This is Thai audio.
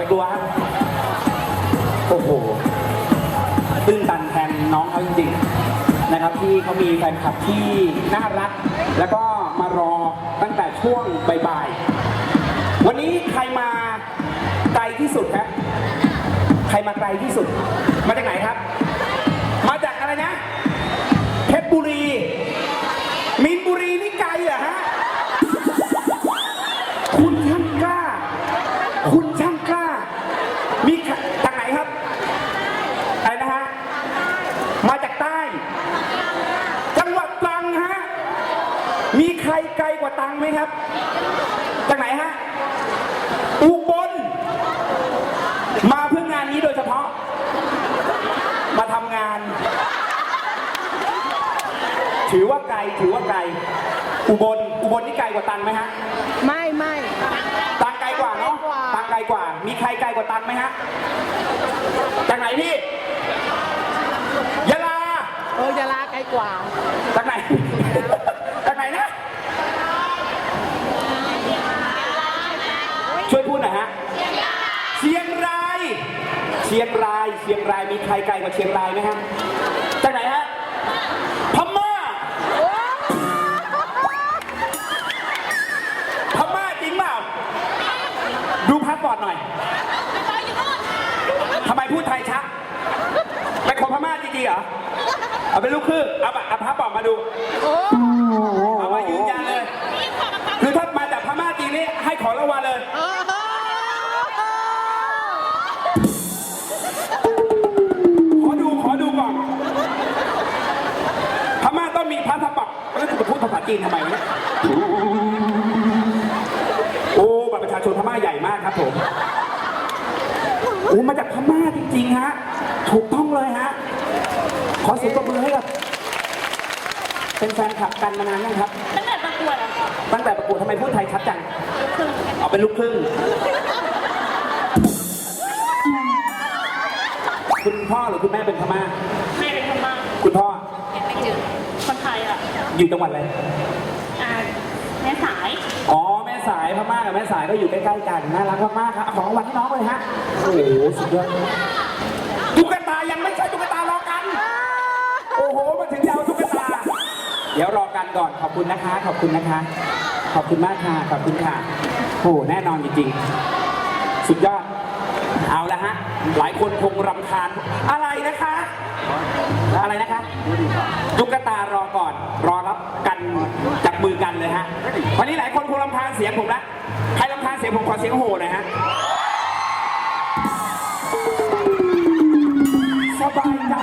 ไปกลัวครับโอ้โหตื้นตันแทนน้องเขาจริงๆนะครับ ที่เขามีแฟนคลับที่น่ารัก แล้วก็มารอตั้งแต่ช่วงบ่ายๆวันนี้ใครมาไกลที่สุดครับ ใครมาไกลที่สุด มาจากไหนครับ รไกลกว่าตรังไหมครับ จากไหนฮะ อุบล มาเพื่องานนี้โดยเฉพาะ มาทำงาน ถือว่าไกล ถือว่าไกล อุบล อุบลนี่ไกลกว่าตันไหมฮะ ไม่ไม่ตังไกลกว่าเนาะไกลกว่าตังไกลกว่า มีใครไกลกว่าตังไหมฮะ จากไหนพี่ยะลา เออยาลาไกลกว่า จากไหน จากไหนนะ ช่วยพูดหน่อยฮะ เชียงราย เชียงราย เชียงรายมีใครไกลกว่าเชียงรายไหมฮะจากไหนฮะพม่าพม่าจริงเปล่าดูพาสปอร์ตหน่อยทำไมพูดไทยชักเป็นคนพม่าจริงๆเหรอเอาเป็นลูกครึ่งเอาบัตรเอาพาสปอร์ตมาดูโอ้เอามายืนยันเลยคือถ้ามาจากพม่าจริงนี่ให้ของรางวัลเลย ภาษาจีนทำไมวะเนี่ยโอ้บัตรประชาชนพม่าใหญ่มากครับผมโอ้มาจากพม่าจริงๆฮะถูกต้องเลยฮะขอเสียงปรบมือให้กับเป็นแฟนคลับกันมานานยังครับ ตั้งแต่ประกวดอะตั้งแต่ประกวดทำไมพูดไทยชัดจังเอาเป็นลูกครึ่ง คุณพ่อหรือคุณแม่เป็นพม่า แม่เป็นคนมาคุณพ่อ ไม่จืดคนไทย อะอยู่จังหวัดอะไร อ่าแม่สาย อ๋อแม่สายพม่ากับแม่สายก็อยู่ใกล้ๆกันน่ารักมากๆครับเอาของรางวัลให้น้องเลยฮะโอ้โหสุดยอดตุ๊กตายังไม่ใช่ตุ๊กตารอกัน โอ้โหมาถึงจะเอาตุ๊กตา เดี๋ยวรอกันก่อนขอบคุณนะคะ ขอบคุณนะคะ ขอบคุณมากค่ะขอบคุณค่ะโอ้โหแน่นอนจริงๆ สุดยอด เอาละฮะหลายคนคงรำคาญอะไรนะคะ อะไรนะคะ ตุ๊กตารอก่อน รอรับกันจับมือกันเลยฮะวันนี้หลายคนคงรำคาญเสียงผมละใครรำคาญเสียงผมขอเสียงโห่หน่อยฮะสบายใจ